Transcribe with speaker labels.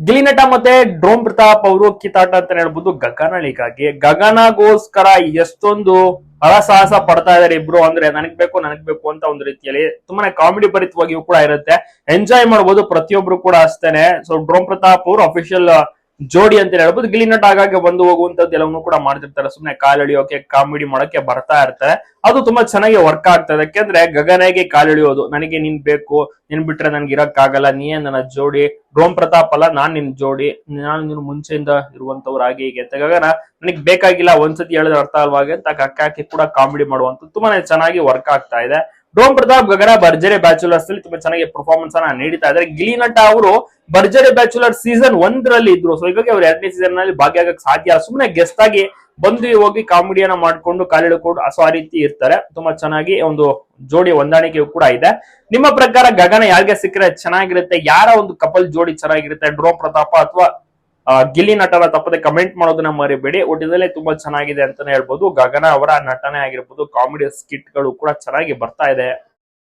Speaker 1: ಗಿಲಿ ನಟ ಮತ್ತೆ ಡ್ರೋಮ್ ಪ್ರತಾಪ್ ಅವರು ಕಿತ್ತಾಟ ಅಂತ ಹೇಳ್ಬೋದು ಗಗನಳಿಗಾಗಿ ಗಗನಗೋಸ್ಕರ ಎಷ್ಟೊಂದು ಹರಸಾಹಸ ಪಡ್ತಾ ಇದಾರೆ ಇಬ್ರು ಅಂದ್ರೆ ನನಗ್ ಬೇಕು ನನಗ್ ಬೇಕು ಅಂತ ಒಂದು ರೀತಿಯಲ್ಲಿ ತುಂಬಾನೇ ಕಾಮಿಡಿ ಭರಿತವಾಗಿಯೂ ಕೂಡ ಇರುತ್ತೆ. ಎಂಜಾಯ್ ಮಾಡ್ಬೋದು ಪ್ರತಿಯೊಬ್ರು ಕೂಡ ಅಷ್ಟೇನೆ. ಸೊ ಡ್ರೋಮ್ ಪ್ರತಾಪ್ ಅವರು ಅಫಿಷಿಯಲ್ ಜೋಡಿ ಅಂತ ಹೇಳ್ಬೋದು. ಗಿಲಿ ನಟ ಆಗಾಗ ಬಂದು ಹೋಗುವಂತದ್ದು ಎಲ್ಲವನ್ನೂ ಕೂಡ ಮಾಡ್ತಿರ್ತಾರೆ. ಸುಮ್ನೆ ಕಾಲೆಳಿಯೋಕೆ ಕಾಮಿಡಿ ಮಾಡೋಕೆ ಬರ್ತಾ ಇರ್ತಾರೆ. ಅದು ತುಂಬಾ ಚೆನ್ನಾಗಿ ವರ್ಕ್ ಆಗ್ತದೆ ಯಾಕೆಂದ್ರೆ ಗಗನೆಗೆ ಎಳಿಯೋದು, ನನಗೆ ನಿನ್ ಬೇಕು, ನಿನ್ ಬಿಟ್ರೆ ನನ್ಗೆ ಇರಕ್ಕಾಗಲ್ಲ, ನೀನೇ ನನ್ನ ಜೋಡಿ, ರೋಮ್ ಪ್ರತಾಪ್ ಅಲ್ಲ, ನಾನ್ ನಿನ್ ಜೋಡಿ, ನಾನು ನಿನ್ ಮುಂಚೆಯಿಂದ ಇರುವಂತವ್ರು ಹಾಗೆ. ಹೀಗೆ ಅಂತ ಗಗನ, ನನಗೆ ಬೇಕಾಗಿಲ್ಲ, ಒಂದ್ಸತಿ ಹೇಳಿದ್ರೆ ಅರ್ಥ ಅಲ್ವಾಗೆ ಅಂತ ಕಕ್ಕ ಕೂಡ ಕಾಮಿಡಿ ಮಾಡುವಂತ ತುಂಬಾನೇ ಚೆನ್ನಾಗಿ ವರ್ಕ್ ಆಗ್ತಾ ಇದೆ. ಡೋಮ್ ಪ್ರತಾಪ್ ಗಗನ ಭರ್ಜರಿ ಬ್ಯಾಚುಲರ್ಸ್ ಅಲ್ಲಿ ತುಂಬಾ ಚೆನ್ನಾಗಿ ಪರ್ಫಾರ್ಮೆನ್ಸ್ ಅನ್ನ ನೀಡ್ತಾ ಇದ್ದಾರೆ. ಗಿಲಿನಟ ಅವರು ಭರ್ಜರಿ ಬ್ಯಾಚುಲರ್ ಸೀಸನ್ ಒಂದರಲ್ಲಿ ಇದ್ರು. ಸೊ ಇವಾಗ ಅವ್ರು ಎರಡನೇ ಸೀಸನ್ನಲ್ಲಿ ಭಾಗಿಯಾಗಕ್ಕೆ ಸಾಧ್ಯ ಸುಮ್ಮನೆ ಗೆಸ್ಟ್ ಆಗಿ ಬಂದು ಹೋಗಿ ಕಾಮಿಡಿಯನ್ನ ಮಾಡ್ಕೊಂಡು ಕಾಲಿಡ್ಕೊಂಡು ಸೊ ಆ ರೀತಿ ಇರ್ತಾರೆ. ತುಂಬಾ ಚೆನ್ನಾಗಿ ಒಂದು ಜೋಡಿ ಹೊಂದಾಣಿಕೆ ಕೂಡ ಇದೆ. ನಿಮ್ಮ ಪ್ರಕಾರ ಗಗನ ಯಾರಿಗೆ ಸಿಕ್ಕರೆ ಚೆನ್ನಾಗಿರುತ್ತೆ? ಯಾರ ಒಂದು ಕಪಲ್ ಜೋಡಿ ಚೆನ್ನಾಗಿರುತ್ತೆ? ಡ್ರೋಮ್ ಪ್ರತಾಪ ಅಥವಾ ಗಿಲ್ಲಿ ನಟನ ತಪ್ಪದೆ ಕಮೆಂಟ್ ಮಾಡೋದನ್ನ ಮರಿಬೇಡಿ. ಒಟ್ಟಿನಲ್ಲೇ ತುಂಬಾ ಚೆನ್ನಾಗಿದೆ ಅಂತಾನೆ ಹೇಳ್ಬೋದು. ಗಗನ ಅವರ ನಟನೆ ಆಗಿರ್ಬೋದು. ಕಾಮಿಡಿ ಸ್ಕಿಟ್ಗಳು ಕೂಡ ಚೆನ್ನಾಗಿ ಬರ್ತಾ ಇದೆ.